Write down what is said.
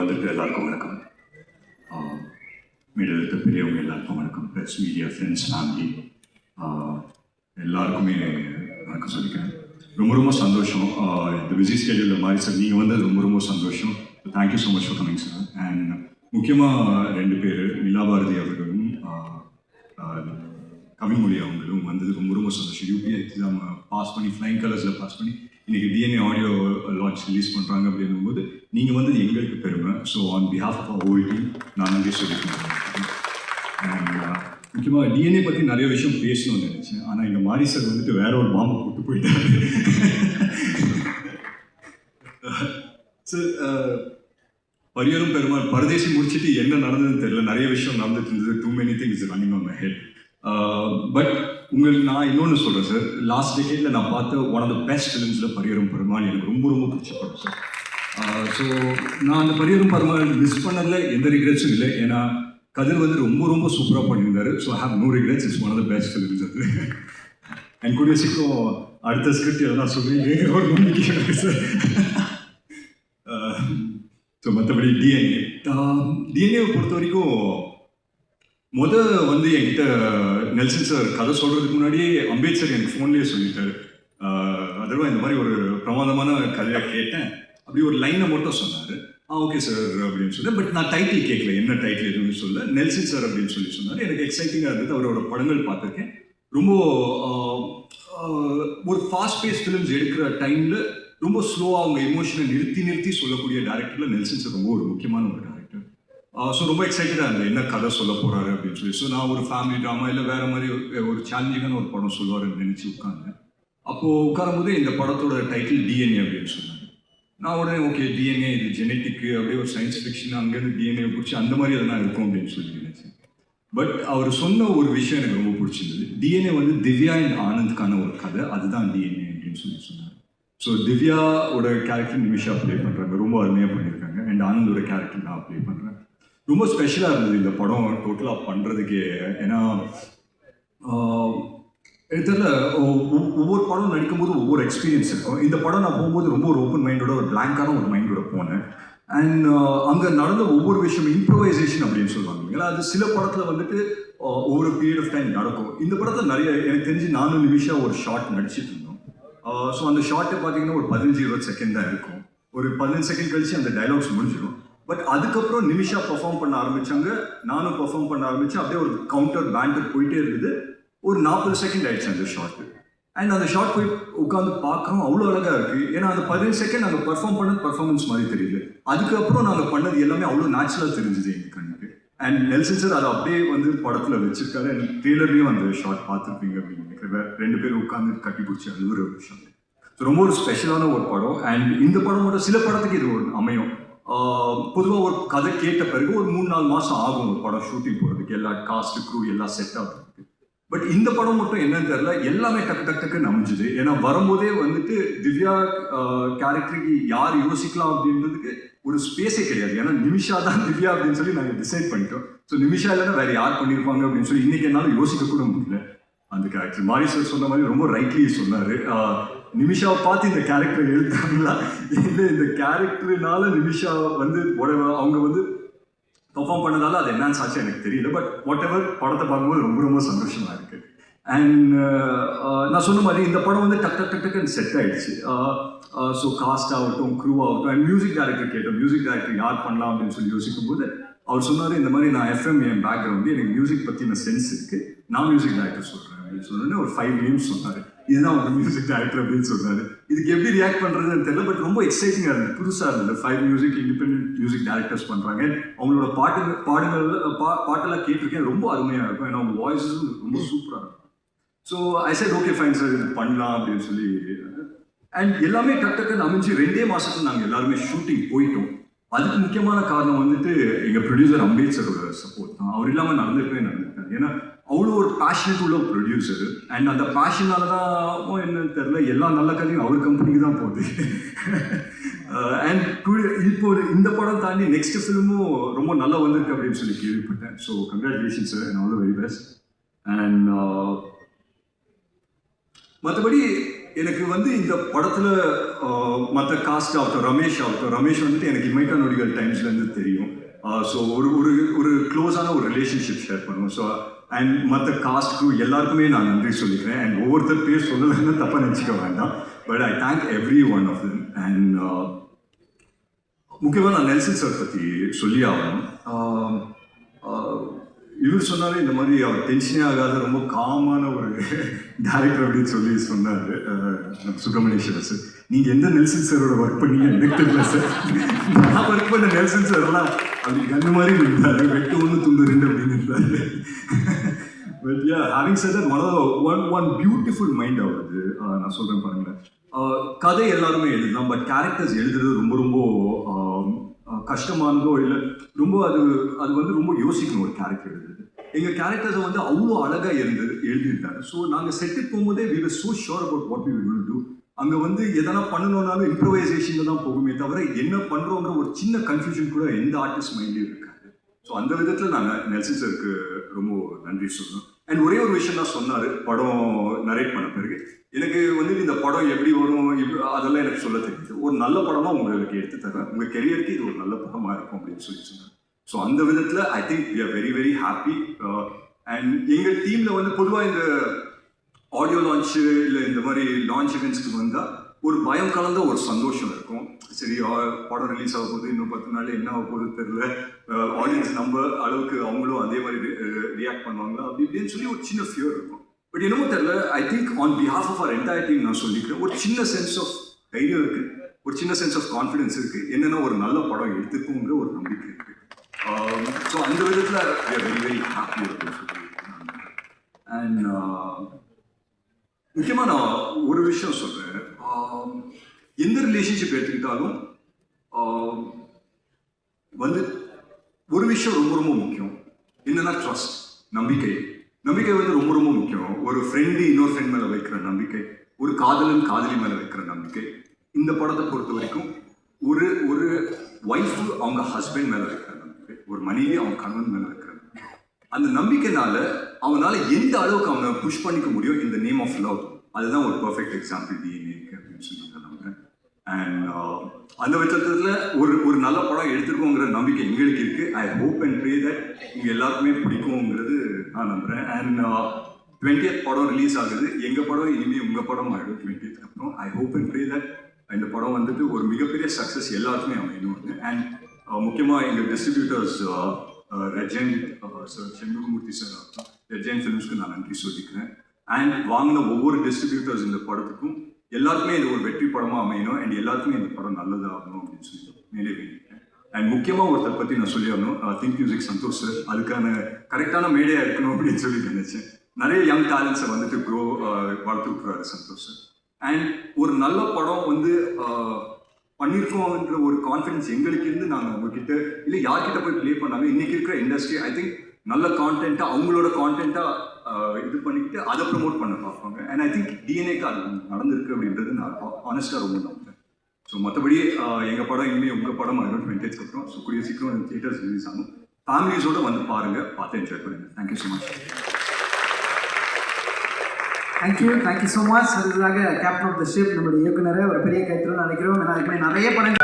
வந்திருக்கிற எல்லாருக்கும் வணக்கம். மீடியில் இருக்க பெரியவங்க எல்லாருக்கும் வணக்கம். ப்ரெஸ் மீடியா ஃப்ரெண்ட்ஸ் ஃபேமிலி எல்லாருக்குமே வணக்கம் சொல்லிக்கிறேன். ரொம்ப ரொம்ப சந்தோஷம். இந்த பிஸி ஸ்கெடியூலில் மாதிரி சார் நீங்கள் வந்தது ரொம்ப ரொம்ப சந்தோஷம். Thank you so much for coming sir and முக்கியமாக ரெண்டு பேர் நிலாபாரதி அவர்களும் ஆஹ், ஆஹ், அவங்களும் வந்தது ரொம்ப ரொம்ப சந்தோஷம். யூபிஐ எக்ஸாம் பாஸ் பண்ணி ஃப்ளைங் கலர்ஸில் பாஸ் பண்ணி இன்னைக்கு டிஎன்ஏ ஆடியோ லான்ச் ரிலீஸ் பண்ணுறாங்க அப்படின்னும்போது நீங்கள் வந்து எங்களுக்கு பெருமை. So on behalf of all team நான் நன்றி சொல்லிக்கிறேன். Uh, முக்கியமாக டிஎன்ஏ பற்றி நிறைய விஷயம் பேசணும்னு நினச்சேன். ஆனால் இந்த மாரி சார் வந்துட்டு வேற ஒரு பாம்பை போட்டு போயிட்டாரு. சார் uh, பரியரும் பெருமாள் பரதேசி முடிச்சுட்டு என்ன நடந்ததுன்னு தெரியல. நிறைய விஷயம் நடந்துட்டு இருந்தது. Too many things running on my head Uh, but உங்களுக்கு நான் இன்னொன்று சொல்கிறேன் சார் லாஸ்ட் டெக்கேட்டில் நான் பார்த்த ஒன் ஆஃப் த பெஸ்ட் ஃபிலிம்ஸில் பரியரும் பெருமாள் எனக்கு ரொம்ப ரொம்ப பிடிச்ச படம் சார் ஸோ uh, நான் அந்த பரியரும் பெருமாள் மிஸ் பண்ணதில் எந்த ரிக்ரெட்ஸும் இல்லை. ஏன்னா கதிர் வந்து ரொம்ப ரொம்ப சூப்பராக பண்ணியிருந்தாரு. So have no regrets is one of the best films அது. அண்ட் கூடிய சீக்கிரம் அடுத்த ஸ்கிரிப்ட் எதனா சொல்லி ஒரு நம்பிக்கை இருக்கு சார் ஸோ uh, மற்றபடி டிஎன்ஏ டிஎன்ஏவை um, பொறுத்த வரைக்கும் முத வந்து என்கிட்ட நெல்சன் சார் கதை சொல்கிறதுக்கு முன்னாடியே அம்பேத்கர் எனக்கு ஃபோன்லேயே சொல்லிட்டாரு. அதர்வா இந்த மாதிரி ஒரு பிரமாதமான கதையை கேட்டேன். அப்படி ஒரு லைனை மட்டும் சொன்னார். ஆ ஓகே சார் அப்படின்னு சொன்னேன் பட் நான் டைட்டில் கேட்கல என்ன டைட்டில் எதுவும் சொல்ல நெல்சன் சார் அப்படின்னு சொல்லி சொன்னார். எனக்கு எக்ஸைட்டிங்காக இருந்தது. அவரோட படங்கள் பார்த்துருக்கேன். ரொம்ப ஒரு ஃபாஸ்ட் பேஸ் ஃபிலிம்ஸ் எடுக்கிற டைமில் ரொம்ப ஸ்லோவாக அவங்க எமோஷனை நிறுத்தி நிறுத்தி சொல்லக்கூடிய டேரக்டரில் நெல்சன் சார் ரொம்ப ஒரு முக்கியமான ஒரு ஸோ ரொம்ப எக்ஸைட்டடாக இருந்தேன். என்ன கதை சொல்ல போகிறாரு அப்படின்னு சொல்லி. ஸோ நான் ஒரு ஃபேமிலி ட்ராமா இல்லை வேற மாதிரி ஒரு- ஒரு சேலஞ்சிங்கான ஒரு படம் சொல்லுவாருன்னு நினச்சி உட்காந்தேன் அப்போது உட்காரும்போது இந்த படத்தோட டைட்டில் டிஎன்ஏ அப்படின்னு சொன்னாங்க. நான் உடனே ஓகே டிஎன்ஏ இது ஜெனட்டிக்கு அப்படியே ஒரு சயின்ஸ் ஃபிக்ஷன் அங்கேருந்து டிஎன்ஏ பிடிச்சி அந்த மாதிரி எதனா இருக்கும் அப்படின்னு சொல்லி நினச்சேன். பட் அவர் சொன்ன ஒரு விஷயம் எனக்கு ரொம்ப பிடிச்சிருந்தது. டிஎன்ஏ வந்து திவ்யா அண்ட் ஆனந்த்கான ஒரு கதை. அதுதான் டிஎன்ஏ அப்படின்னு சொல்லி சொன்னார். ஸோ திவ்யாவோட கேரக்டர் நிமிஷா ப்ளே பண்ணுறாங்க ரொம்ப அருமையாக பண்ணியிருக்காங்க. அண்ட் ஆனந்தோட கேரக்டர் நான் ப்ளே பண்ணுறேன் ரொம்ப ஸ்பெஷலாக இருந்தது இந்த படம். டோட்டலாக பண்ணுறதுக்கே ஏன்னா எனக்கு தெரியல ஒவ்வொரு படம் நடிக்கும்போது ஒவ்வொரு எக்ஸ்பீரியன்ஸ் இருக்கும். இந்த படம் நான் போகும்போது ரொம்ப ஒரு ஓப்பன் மைண்டோட ஒரு பிளாங்கான ஒரு மைண்டோட போனேன். அண்ட் அங்கே நடந்த ஒவ்வொரு விஷயம் இம்ப்ரவைசேஷன் அப்படின்னு சொல்லுவாங்க இல்லைங்களா? அது சில படத்தில் வந்துட்டு ஒவ்வொரு பீரியட் ஆஃப் டைம் நடக்கும். இந்த படத்தில் நிறைய எனக்கு தெரிஞ்சு நானூறு நிமிஷம் ஒரு ஷார்ட் நடிச்சிட்டு இருந்தோம். ஸோ அந்த ஷார்ட்டை பார்த்தீங்கன்னா ஒரு பதினஞ்சு இருபது செகண்ட் தான் இருக்கும். ஒரு பதினஞ்சு செகண்ட் கழிச்சு அந்த டைலாக்ஸ் முடிஞ்சிடும் பட் அதுக்கப்புறம் நிமிஷா பெர்ஃபார்ம் பண்ண ஆரம்பிச்சாங்க. நானும் பெர்ஃபார்ம் பண்ண ஆரம்பித்தேன் அப்படியே ஒரு கவுண்டர் பேண்டர் போயிட்டே இருந்தது. ஒரு நாற்பது செகண்ட் ஆயிடுச்சு அந்த ஷார்ட் அண்ட் அந்த ஷார்ட் போய் உட்காந்து பார்க்குறோம் அவ்வளோ அழகா இருக்கு. ஏன்னா அந்த பதினஞ்சு செகண்ட் நாங்கள் பெர்ஃபார்ம் பண்ணது பர்ஃபார்மன்ஸ் மாதிரி தெரியுது அதுக்கப்புறம் நாங்கள் பண்ணது எல்லாமே அவ்வளோ நேச்சுரலாக தெரிஞ்சுது எங்கள் கண்ணுக்கு. அண்ட் நெல்சன் சார் அதை அப்படியே வந்து படத்தில் வச்சிருக்காரு. அண்ட் ட்ரெய்லர்லேயும் அந்த ஷார்ட் பார்த்துருப்பீங்க அப்படின்னு நினைக்கிறேன். ரெண்டு பேரும் உட்காந்து கட்டி பிடிச்சி அழுகிற ஒரு விஷயம் ரொம்ப ஒரு ஸ்பெஷலான ஒரு படம். அண்ட் இந்த படமோட சில படத்துக்கு இது ஒரு அமையும். பொதுவாக ஒரு கதை கேட்ட பிறகு ஒரு மூணு நாலு மாதம் ஆகும் ஒரு படம் ஷூட்டிங் போகிறதுக்கு எல்லா காஸ்ட் க்ரூ எல்லாம் செட் ஆகுறதுக்கு பட் இந்த படம் மட்டும் என்னன்னு தெரில எல்லாமே டக்கு டக்கு டக்குன்னு அமைஞ்சுது ஏன்னா வரும்போதே வந்துட்டு திவ்யா கேரக்டருக்கு யார் யோசிக்கலாம் அப்படின்றதுக்கு ஒரு ஸ்பேஸே கிடையாது. ஏன்னா நிமிஷா தான் திவ்யா அப்படின்னு சொல்லி நாங்கள் டிசைட் பண்ணிட்டோம். ஸோ நிமிஷா இல்லைன்னா வேற யார் பண்ணியிருப்பாங்க அப்படின்னு சொல்லி இன்னைக்கு என்னால் யோசிக்க கூட முடியல. அந்த கேரக்டர் மாரி சார் சொன்ன மாதிரி ரொம்ப ரைட்லி சொன்னார். நிமிஷாவை பார்த்து இந்த கேரக்டர் எழுத்தாங்களா இல்லை இந்த கேரக்டர்னால நிமிஷா வந்து whatever அவங்க வந்து பர்ஃபார்ம் பண்ணதால அது என்னன்னு ஆச்சு எனக்கு தெரியல. பட் வாட் எவர் படத்தை பார்க்கும்போது ரொம்ப ரொம்ப சந்தோஷமா இருக்கு. அண்ட் uh, uh, நான் சொன்ன மாதிரி இந்த படம் வந்து டக் டக் டக் டக்குன்னு செட் ஆகிடுச்சு ஸோ காஸ்ட் ஆகட்டும் க்ரூ ஆகட்டும் அண்ட் மியூசிக் டேரக்டர் கேட்டோம். மியூசிக் டேரக்டர் யார் பண்ணலாம் அப்படின்னு சொல்லி யோசிக்கும் போது அவர் சொன்னார் இந்த மாதிரி நான் எஃப்எம் என் பேக்ரவுண்டு எனக்கு மியூசிக் பற்றின சென்ஸ் இருக்குது நான் மியூசிக் டேரக்டர் சொல்கிறேன் அப்படின்னு சொன்னோன்னே ஒரு ஃபைவ் நேம்ஸ் சொன்னார். இதுதான் ஒரு மியூசிக் டைரக்டர் அப்படின்னு சொன்னார் இதுக்கு எப்படி ரியாக்ட் பண்ணுறதுன்னு தெரியல பட் ரொம்ப எக்ஸைட்டிங்காக இருந்தது. புதுசாக இருந்தது. Five music independent music directors பண்ணுறாங்க அவங்களோட பாட்டு பாடுகள் பா பாட்டெல்லாம் கேட்டிருக்கேன். ரொம்ப அருமையாக இருக்கும். ஏன்னா அவங்க வாய்ஸஸும் ரொம்ப சூப்பராக இருக்கும். So I said okay fine sir இது பண்ணலாம் அப்படின்னு சொல்லி அண்ட் எல்லாமே டக் டக்குன்னு அமைஞ்சு ரெண்டே மாசத்துல நாங்கள் எல்லாருமே ஷூட்டிங் போயிட்டோம். அதுக்கு முக்கியமான காரணம் வந்துட்டு எங்கள் ப்ரொடியூசர் அம்பேத்கரோட சப்போர்ட் தான். அவர் இல்லாமல் நடந்துருக்கவே நடந்திருக்காரு ஏன்னா அவ்வளோ ஒரு பேஷனட் உள்ள ப்ரொடியூசர் அண்ட் அந்த பேஷனால தான் என்னன்னு தெரில எல்லா நல்ல கதையும் அவர் கம்பெனிக்கு தான் போகுது. Uh, அண்ட் இப்போ ஒரு இந்த படம் தாண்டி நெக்ஸ்ட் ஃபிலிமும் ரொம்ப நல்லா வந்திருக்கு அப்படின்னு சொல்லி கேள்விப்பட்டேன். So congratulation sir and all the very best and மற்றபடி எனக்கு வந்து இந்த படத்தில் uh, மற்ற காஸ்ட் ஆகட்டும் ரமேஷ் ஆகட்டும் ரமேஷ் வந்துட்டு எனக்கு இமைக்கா நொடிகள் டைம்ஸ்லேருந்து தெரியும். Uh, ஸோ ஒரு ஒரு ஒரு க்ளோஸான ஒரு ரிலேஷன்ஷிப் ஷேர் பண்ணுவோம். ஸோ அண்ட் மற்ற காஸ்ட்க்கு எல்லாருக்குமே நான் நன்றி சொல்லிக்கிறேன். அண்ட் ஒவ்வொருத்தர் பேர் சொல்லலைன்னு தப்பாக நினச்சிக்க வேண்டாம். But I thank every one of them and முக்கியமாக நான் நெல்சன் சார் பற்றி சொல்லி ஆகணும். இவர் சொன்னாலே இந்த மாதிரி அவர் டென்ஷனே ஆகாத ரொம்ப காமான ஒரு டேரக்டர் அப்படின்னு சொல்லி சொன்னார். சுப்பிரமணியேஸ்வரர் சார். நீங்கள் எந்த நெல்சன் சாரோட ஒர்க் பண்ணீங்க எனக்கு தெரியல சார். நான் ஒர்க் பண்ண நெல்சன் சார்லாம் அப்படி கண்ணு மாதிரி இருந்தார் வெட்டு ஒன்று துண்டு ரெண்டு அப்படின்னு இருந்தார் but yeah having sir that one one one beautiful mind ஆகுது நான் சொல்கிறேன் பாருங்களேன். கதை எல்லாருமே எழுதலாம் பட் கேரக்டர்ஸ் எழுதுறது ரொம்ப ரொம்ப கஷ்டமானதோ இல்லை. ரொம்ப அது அது வந்து ரொம்ப யோசிக்கணும் ஒரு கேரக்டர் எழுதுறது எங்கள் கேரக்டர்ஸை வந்து அவ்வளோ அழகாக எழுது எழுதியிருந்தாரு ஸோ நாங்கள் செட்டுக்கு போகும்போதே we were so sure about what we will do அங்கே வந்து எதனா பண்ணணும்னாலும் இம்ப்ரவைசேஷனில் தான் போகுமே தவிர என்ன பண்ணுறோங்கிற ஒரு சின்ன கன்ஃபியூஷன் கூட எந்த ஆர்டிஸ்ட் மைண்ட்லேயும் இருக்காது. ஸோ அந்த விதத்தில் நாங்கள் நெல்சன் சருக்கு ரொம்ப நன்றி சொல்லணும். அண்ட் ஒரே ஒரு விஷயம் தான் சொன்னார் படம் நரேட் பண்ண பிறகு. எனக்கு வந்து இந்த படம் எப்படி வரும் அதெல்லாம் எனக்கு சொல்ல தெரியுது. ஒரு நல்ல படமா உங்களுக்கு எடுத்து தரேன். உங்கள் கெரியருக்கு இது ஒரு நல்ல படமா இருக்கும் அப்படின்னு சொல்லி சொன்னார். ஸோ அந்த விதத்தில் I think we are very very happy and எங்கள் டீமில் வந்து பொதுவாக இந்த ஆடியோ லான்ச்சு இல்லை இந்த மாதிரி லான்ச் இவெண்ட்ஸ்க்கு வந்தால் ஒரு பயம் கலந்த ஒரு சந்தோஷம் இருக்கும். சரி படம் ரிலீஸ் ஆக போகுது இன்னும் பத்து நாள் என்ன ஆக போகுது தெரில ஆடியன்ஸ் நம்ம அளவுக்கு அவங்களும் அதே மாதிரி ரியாக்ட் பண்ணுவாங்களா? அப்படி இப்படின்னு சொல்லி ஒரு சின்ன ஃபியர் இருக்கும். பட் என்னமோ தெரில I think on behalf of our entire team நான் சொல்லிக்கிறேன் ஒரு சின்ன சென்ஸ் ஆஃப் தைரியம் இருக்கு. ஒரு சின்ன சென்ஸ் ஆஃப் கான்ஃபிடன்ஸ் இருக்கு. என்னென்ன ஒரு நல்ல படம் எடுத்துக்குங்கிற ஒரு நம்பிக்கை இருக்கு. ஸோ அந்த விதத்தில் வெரி வெரி ஹாப்பி அண்ட் முக்கியமாக நான் ஒரு விஷயம் சொல்கிறேன் எந்த ரிலேஷன்ஷிப் எடுத்துக்கிட்டாலும் வந்து ஒரு விஷயம் ரொம்ப ரொம்ப முக்கியம். என்னன்னா ட்ரஸ்ட் நம்பிக்கை. நம்பிக்கை வந்து ரொம்ப ரொம்ப முக்கியம். ஒரு ஃப்ரெண்டு இன்னொரு ஃப்ரெண்ட் மேலே வைக்கிற நம்பிக்கை ஒரு காதலன் காதலி மேலே வைக்கிற நம்பிக்கை. இந்த படத்தை பொறுத்த வரைக்கும் ஒரு ஒரு ஒய்ஃப் அவங்க ஹஸ்பண்ட் மேலே வைக்கிற நம்பிக்கை ஒரு மனைவி அவங்க கணவன் மேலே வைக்கிற நம்பிக்கை. அந்த நம்பிக்கைனால அவனால எந்த அளவுக்கு அவனை புஷ் பண்ணிக்க முடியும்? இந்த நேம் ஆஃப் லவ் அதுதான் ஒரு பர்ஃபெக்ட் எக்ஸாம்பிள் டிஎன்ஏ அப்படின்னு சொல்லி அண்ட் uh, அந்த பட்சத்தில் ஒரு ஒரு நல்ல படம் எடுத்துருக்கோங்கிற நம்பிக்கை எங்களுக்கு இருக்குது I hope and pray that இங்கே எல்லாருக்குமே பிடிக்குங்கிறது நான் நம்புகிறேன் அண்ட் டுவெண்ட்டியத் படம் ரிலீஸ் ஆகுது. எங்கள் படம்? இனிமேல் உங்கள் படம் ஆகிடும் டுவெண்ட்டியத் அப்புறம். I hope and pray that இந்த படம் வந்துட்டு ஒரு மிகப்பெரிய சக்ஸஸ் எல்லாருக்குமே அமையணும் அண்ட் முக்கியமாக எங்கள் distributors Rejan sir Senmugamoorthy sir Rejan ஃபிலிம்ஸ்க்கு நான் நன்றி சொல்லிக்கிறேன். அண்ட் வாங்கின ஒவ்வொரு டிஸ்ட்ரிபியூட்டர்ஸ் இந்த படத்துக்கும் எல்லாருக்குமே இது ஒரு வெற்றி படமாக அமையணும் அண்ட் எல்லாருக்குமே இந்த படம் நல்லதாகணும் அப்படின்னு சொல்லி மேலே வேண்டிக்கிறேன். அண்ட் முக்கியமாக ஒருத்தர் பற்றி நான் சொல்லிடணும். திங்க் மியூசிக் சந்தோஷ் சார் அதுக்கான கரெக்டான மேடையாக இருக்கணும் அப்படின்னு சொல்லி நினச்சேன். நிறைய யங் டேலண்ட்ஸை வந்துட்டு க்ரோ வளர்த்து விட்டுறாரு சந்தோஷ் சார் அண்ட் ஒரு நல்ல படம் வந்து uh, ஆஹ், பண்ணியிருக்கோன்ற ஒரு கான்ஃபிடன்ஸ் எங்களுக்கு இருந்து நாங்கள் உங்ககிட்ட இல்லை யார்கிட்ட போய் ப்ளே பண்ணாங்க இன்னைக்கு இருக்கிற இண்டஸ்ட்ரி ஐ திங்க் நல்ல கான்டென்ட்டாக அவங்களோட கான்டென்ட்டாக இது பண்ணிக்கிட்டு அதை ப்ரமோட் பண்ண பார்ப்பாங்க. அண்ட் ஐ திங்க் டிஎன்ஏக்கு அது நடந்திருக்கு அப்படின்றது நான் ஆனஸ்டாக ரொம்ப நம்புறேன். ஸோ மற்றபடி எங்கள் படம் இனிமேல் உங்கள் படம் ஆகிடும் டுவெண்ட்டி அப்புறம் ஸோ கூடிய சீக்கிரம் தியேட்டர்ஸ் ரிலீஸ் ஆகும். ஃபேமிலிஸோட வந்து பாருங்கள் பார்த்து என்ஜாய் பண்ணுங்கள் thank you so much thank you thank you so much சரிதாக captain of the ship நம்முடைய இயக்குனரை ஒரு பெரிய கைத்தில் நினைக்கிறோம் ஏன்னா இதுக்கு நிறைய படங்கள்.